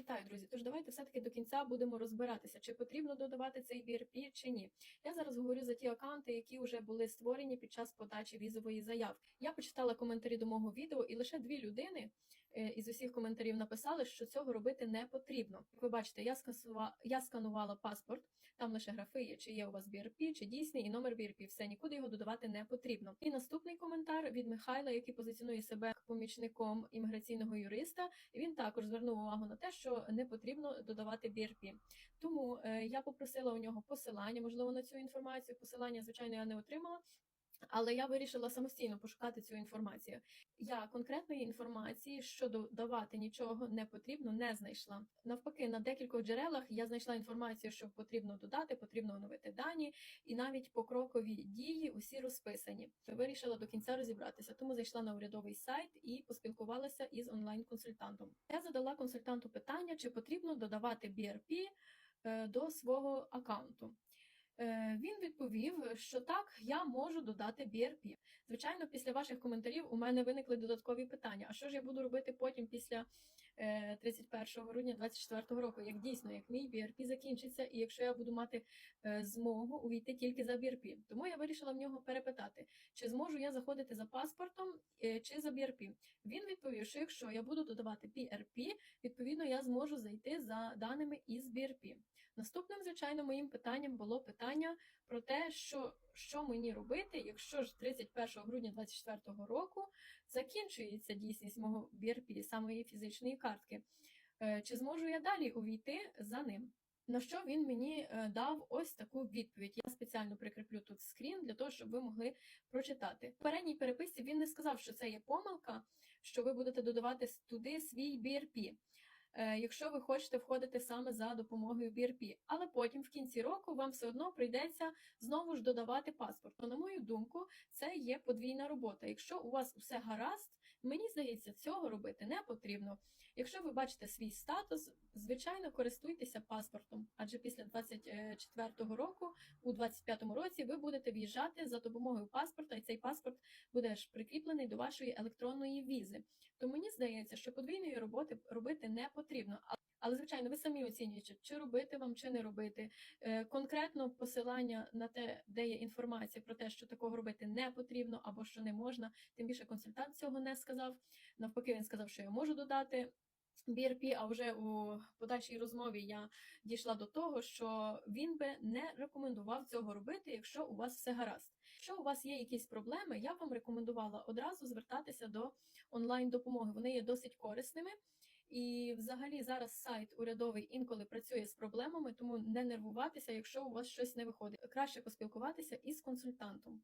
Вітаю, друзі. Тож давайте все-таки до кінця будемо розбиратися, чи потрібно додавати цей BRP чи ні. Я зараз говорю за ті аккаунти, які вже були створені під час подачі візової заявки. Я почитала коментарі до мого відео, і лише дві людини е, із усіх коментарів написали, що цього робити не потрібно. Як ви бачите, я скасува... я сканувала паспорт, там лише графи є, чи є у вас BRP, чи дійсний, і номер BRP. Все нікуди його додавати не потрібно. І наступний коментар від Михайла, який позиціонує себе помічником імміграційного юриста. Він також звернув увагу на те, що не потрібно додавати BRP. Тому е, я попросила у нього посилання, можливо, на цю інформацію. Посилання, звичайно, я не отримала. Але я вирішила самостійно пошукати цю інформацію. Я конкретної інформації щодо давати нічого не потрібно, не знайшла. Навпаки, на декількох джерелах я знайшла інформацію, що потрібно додати, потрібно оновити дані, і навіть покрокові дії усі розписані. Вирішила до кінця розібратися, тому зайшла на урядовий сайт і поспілкувалася із онлайн-консультантом. Я задала консультанту питання, чи потрібно додавати BRP е, до свого аккаунту. Е, Він відповів, що так, я можу додати BRP. Звичайно, після ваших коментарів у мене виникли додаткові питання. А що ж я буду робити потім після е, 31 грудня 2024 року? Як дійсно, як мій BRP закінчиться, і якщо я буду мати е, змогу увійти тільки за BRP? Тому я вирішила в нього перепитати, чи зможу я заходити за паспортом е, чи за BRP. Він відповів, що якщо я буду додавати PRP, відповідно я зможу зайти за даними із BRP. Наступним, звичайно, моїм питанням було питання про те, що, що мені робити, якщо ж 31 грудня 2024 року закінчується дійсність мого BRP, самої фізичної картки. Е, Чи зможу я далі увійти за ним? На що він мені е, дав ось таку відповідь. Я спеціально прикріплю тут скрін для того, щоб ви могли прочитати. В попередній переписці він не сказав, що це є помилка, що ви будете додавати туди свій BRP. Е, якщо ви хочете входити саме за допомогою BRP. Але потім в кінці року вам все одно прийдеться знову ж додавати паспорт. То, на мою думку, це є подвійна робота. Якщо у вас усе гаразд, мені здається, цього робити не потрібно. Якщо ви бачите свій статус, звичайно, користуйтеся паспортом, адже після 24 року, у 25 році, ви будете в'їжджати за допомогою паспорта, і цей паспорт буде ж прикріплений до вашої електронної візи. То мені здається, що подвійної роботи робити не потрібно. А- Але, звичайно, ви самі оцінюєте, чи робити вам, чи не робити. Е, Конкретно посилання на те, де є інформація про те, що такого робити не потрібно або що не можна. Тим більше консультант цього не сказав. Навпаки, він сказав, що я можу додати. BRP, а вже у подальшій розмові я дійшла до того, що він би не рекомендував цього робити, якщо у вас все гаразд. Якщо у вас є якісь проблеми, я б вам рекомендувала одразу звертатися до онлайн допомоги. Вони є досить корисними. І взагалі зараз сайт урядовий інколи працює з проблемами, тому не нервуватися, якщо у вас щось не виходить. Краще поспілкуватися із консультантом.